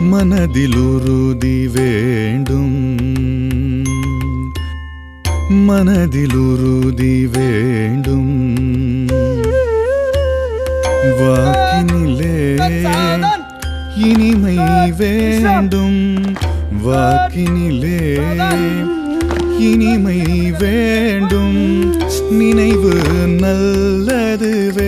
மனதிலுறுதி வேண்டும். மனதிலுறுதி வேண்டும். வாக்கினிலே இனிமை வேண்டும். வாக்கினிலே இனிமை வேண்டும். நினைவு நல்லது வேண்டும்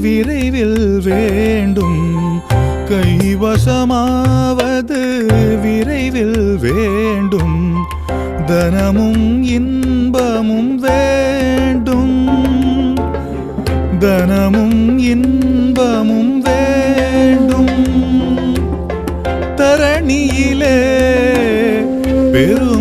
விரைவில் வேண்டும். கைவசமாவது விரைவில் வேண்டும். தனமும் இன்பமும் வேண்டும். தனமும் இன்பமும் வேண்டும். தரணியிலே பெரு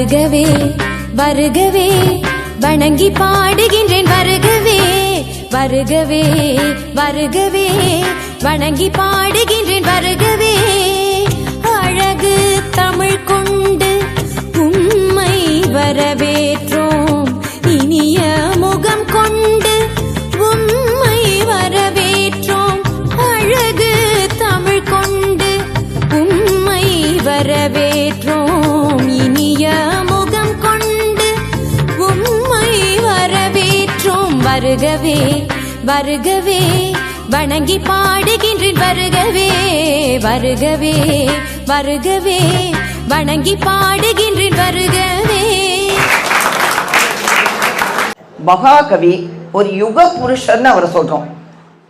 வருகவே வருகவே வணங்கி பாடுகின்றேன் வருகவே வருகவே வருகவே வணங்கி பாடுகின்றேன் வருகவே. அழகு தமிழ் கொண்டு உம்மை வரவேற்று வருகவே வருகவே வணங்கி பாடுகின்றேன் வருகவே வருகவே வருகவே வணங்கி பாடுகின்றேன் வருகவே. மகாகவி ஒரு யுக புருஷன் அவரை சொல்றோம்.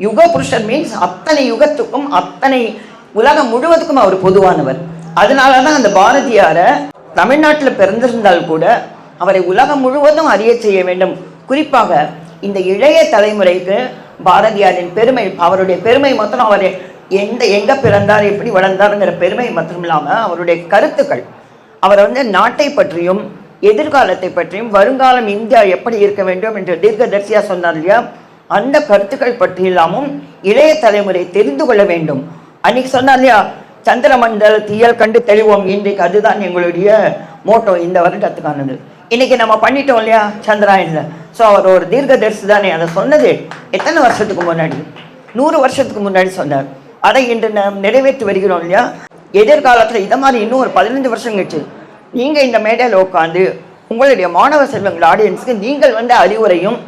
யுக புருஷன் மீன்ஸ் அத்தனை யுகத்துக்கும் அத்தனை உலகம் முழுவதுக்கும் அவர் பொதுவானவர். அதனால தான் அந்த பாரதியாரை தமிழ்நாட்டில் பிறந்திருந்தால் கூட அவரை உலகம் முழுவதும் அறிய செய்ய வேண்டும். குறிப்பாக இந்த இளைய தலைமுறைக்கு பாரதியாரின் பெருமை அவருடைய பெருமை மொத்தம் அவர் எந்த எங்க பிறந்தார் எப்படி வளர்ந்தாருங்கிற பெருமை மட்டும் இல்லாமல் அவருடைய கருத்துக்கள். அவர் வந்து நாட்டை பற்றியும் எதிர்காலத்தை பற்றியும் வருங்காலம் இந்தியா எப்படி இருக்க வேண்டும் என்று தீர்க்கதரிசியாக சொன்னார் இல்லையா? அந்த கருத்துக்கள் பற்றியெல்லாமும் இளைய தலைமுறை தெரிந்து கொள்ள வேண்டும். அன்னைக்கு சொன்னார் இல்லையா? சந்திரமண்டல தீயல் கண்டு தெளிவோம் இன்றைக்கு அதுதான் எங்களுடைய மோட்டோ இந்த வருடத்துக்கானது. இன்னைக்கு நம்ம பண்ணிட்டோம் இல்லையா? சந்திராயன்ல. ஸோ அவர் ஒரு தீர்க்கதரிசி தானே அதை சொன்னது எத்தனை வருஷத்துக்கு முன்னாடி? நூறு வருஷத்துக்கு முன்னாடி சொன்னார். அதை இன்று நாம் நிறைவேற்றி வருகிறோம் இல்லையா? எதிர்காலத்தில் இதை மாதிரி இன்னும் ஒரு பதினஞ்சு வருஷம் கழிச்சு நீங்கள் இந்த மேடையில் உட்காந்து உங்களுடைய மாணவ செல்வங்கள் ஆடியன்ஸ்க்கு நீங்கள் வந்து அறிவுரையும்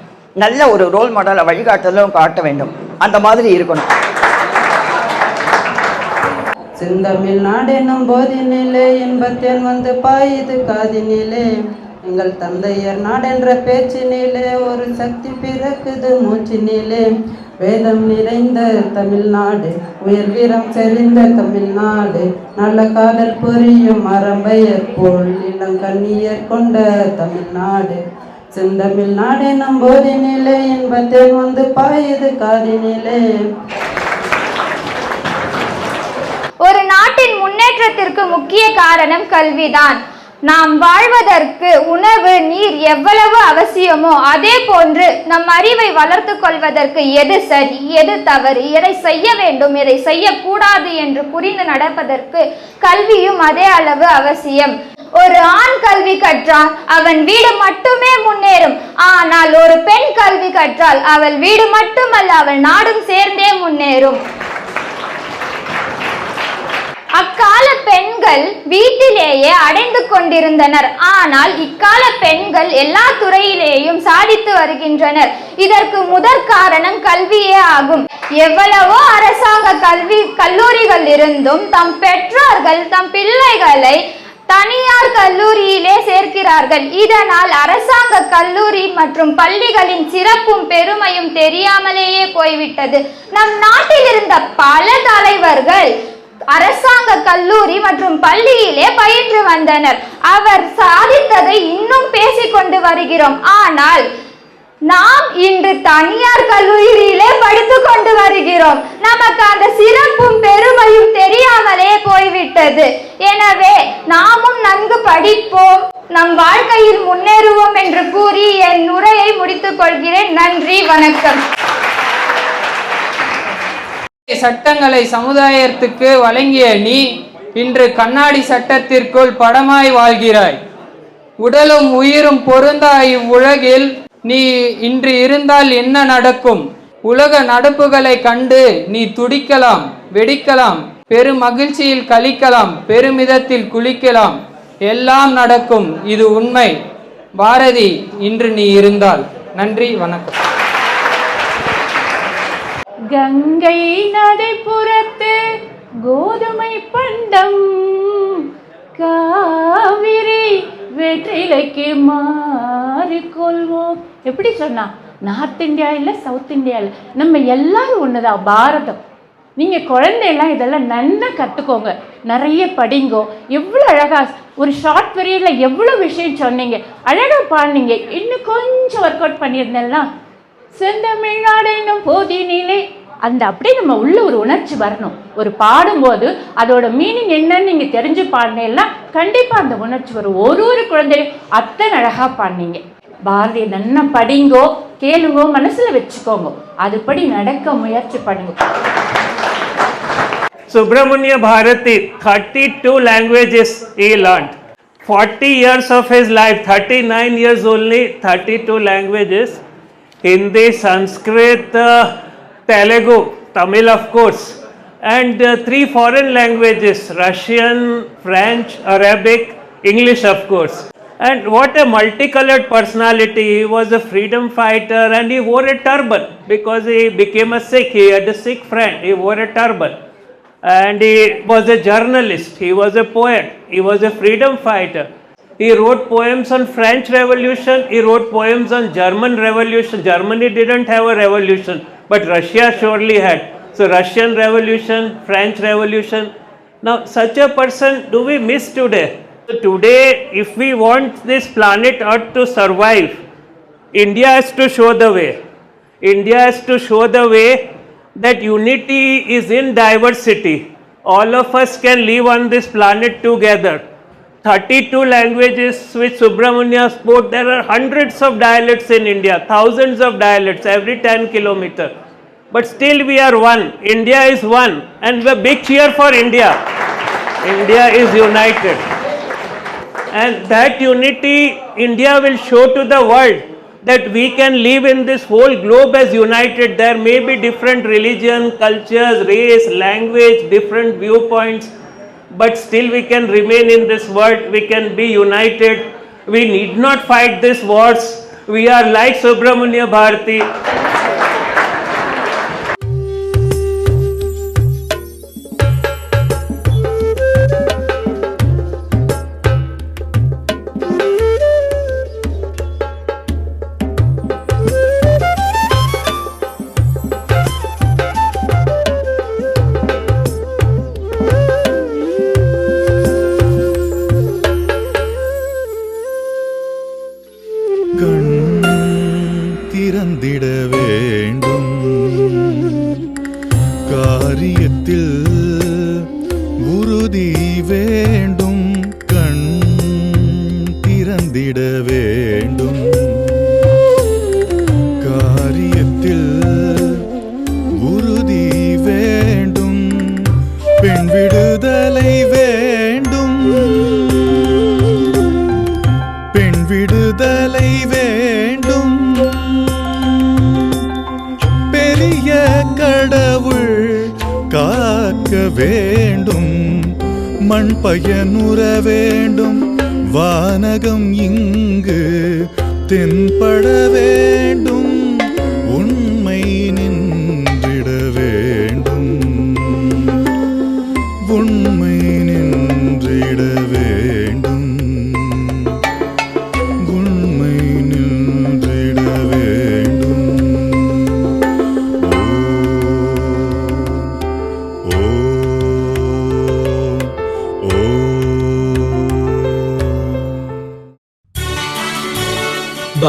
நல்ல ஒரு ரோல் மாடலை வழிகாட்டுதலும் காட்ட வேண்டும். அந்த மாதிரி இருக்கணும். செந்தமிழ் நாடெனும் போதினிலே இன்பத்தேன் வந்து பாயுது காதினிலே. எங்கள் தந்தையர் நாடென்ற பேச்சினிலே ஒரு சக்தி பிறக்குது மூச்சினிலே. வேதம் நிறைந்த தமிழ்நாடு உயர் வீரம் செறிந்த தமிழ்நாடு. நல்ல காதல் புரியும் அறம்பெயர் போல் இளங்கண்ணியர் கொண்ட தமிழ்நாடு. செந்தமிழ்நாடு நம் போதினிலே இன்பத்தை வந்து பாயுது காதினிலே. ஒரு நாட்டின் முன்னேற்றத்திற்கு முக்கிய காரணம் கல்விதான். நாம் வாழ்வதற்கு உணவு நீர் எவ்வளவு அவசியமோ அதே போன்று நம் அறிவை வளர்த்து கொள்வதற்கு எது சரி எது தவறு எதை செய்ய வேண்டும் எதை செய்யக்கூடாது என்று புரிந்து நடப்பதற்கு கல்வியும் அதே அளவு அவசியம். ஒரு ஆண் கல்வி கற்றால் அவன் வீடு மட்டுமே முன்னேறும். ஆனால் ஒரு பெண் கல்வி கற்றால் அவள் வீடு மட்டுமல்ல அவள் நாடும் சேர்ந்தே முன்னேறும். அக்கால பெண்கள் வீட்டிலேயே அடைந்து கொண்டிருந்தனர். ஆனால் இக்கால பெண்கள் எல்லா துறையிலேயும் சாதித்து வருகின்றனர். இதற்கு முதற் காரணம் கல்வியே ஆகும். எவ்வளவோ அரசாங்க கல்வி கல்லூரிகள் இருந்தும் தம் பெற்றோர்கள் தம் பிள்ளைகளை தனியார் கல்லூரியிலே சேர்க்கிறார்கள். இதனால் அரசாங்க கல்லூரி மற்றும் பள்ளிகளின் சிறப்பும் பெருமையும் தெரியாமலேயே போய்விட்டது. நம் நாட்டில் இருந்த பல தலைவர்கள் அரசாங்க கல்லூரி மற்றும் பள்ளியிலே பயின்று வந்தனர். அவர் சாதித்ததை இன்னும் பேசிக்கொண்டு வருகிறோம். ஆனால் நாம் இன்று தனியார் கல்லூரியிலே படித்து கொண்டு வருகிறோம். நமக்கு அந்த சிறப்பும் பெருமையும் தெரியாமலே போய்விட்டது. எனவே நாமும் நன்கு படிப்போம். நம் வாழ்க்கையில் முன்னேறுவோம் என்று கூறி என் உரையை முடித்துக் கொள்கிறேன் நன்றி வணக்கம். சட்டங்களை சமுதாயத்துக்கு வழங்கிய நீ இன்று கண்ணாடி சட்டத்திற்குள் படமாய் வாழ்கிறாய். உடலும் உயிரும் பொருந்தா இவ்வுலகில். நீ இன்று இருந்தால் என்ன நடக்கும்? உலக நடப்புகளை கண்டு நீ துடிக்கலாம் வெடிக்கலாம் பெரும் மகிழ்ச்சியில் கழிக்கலாம் பெருமிதத்தில் குளிக்கலாம். எல்லாம் நடக்கும் இது உண்மை. பாரதி இன்று நீ இருந்தால். நன்றி வணக்கம். கங்கை நடைப்புறத்து கோதுமை பண்டம். காவிரி வெற்றிலைக்கு மாறிக்கொள்வோம் எப்படி சொன்னா நார்த் இந்தியா இல்லை சவுத் இந்தியா இல்லை நம்ம எல்லாரும் ஒன்றுதான் பாரதம். நீங்கள் குழந்தையெல்லாம் இதெல்லாம் நல்லா கற்றுக்கோங்க நிறைய படிங்கோ எவ்வளோ அழகாக ஒரு ஷார்ட் பீரியடில் எவ்வளோ விஷயம் சொன்னீங்க அழகாக பாடினீங்க. இன்னும் கொஞ்சம் ஒர்க் அவுட் பண்ணியிருந்தேன்னா செந்தமிழ்நாடு என்னும் போதினிலே அந்த அப்படியே நம்ம உள்ள ஒரு உணர்ச்சி வரணும். ஒரு பாடும்போது அதோட மீனிங் என்னன்னு நீங்க தெரிஞ்சு பாடினீங்கன்னா கண்டிப்பா அந்த உணர்ச்சி வரும். ஒரு ஒரு குழந்தையும் அத்தனை அழகா பாடினீங்க. பாரதியை நல்லா படிங்கோ கேளுங்கோ மனசுல வச்சுக்கோங்க. அதுபடி நடக்க முயற்சி பண்ணுங்க. Subramanya Bharati, 32 languages he learned. 40 years of his life, 39 years only, 32 languages. Hindi, Sanskrit, uh, Telugu, Tamil of course, and uh, three foreign languages, Russian, French, Arabic, English of course. And what a multicolored personality. He was a freedom fighter and he wore a turban because he became a Sikh. He had a Sikh friend. He wore a turban and he was a journalist, he was a poet, he was a freedom fighter. He wrote poems on French Revolution, he wrote poems on German Revolution. Germany didn't have a revolution, but Russia surely had. So Russian Revolution, French Revolution. Now such a person do we miss today? So today if we want this planet Earth to survive, India has to show the way. India has to show the way that unity is in diversity. All of us can live on this planet together. 32 languages which Subramanya spoke. There are hundreds of dialects in India, thousands of dialects every 10 kilometer. But still we are one. India is one. And a big cheer for India. India is united. And that unity, India will show to the world that we can live in this whole globe as united. There may be different religion, cultures, race, language, different viewpoints, but still we can remain in this world. We can be united. We need not fight these wars. We are like Subramanya Bharati. மண் பயனுற வேண்டும் வானகம் இங்கு தென்பட வேண்டும்.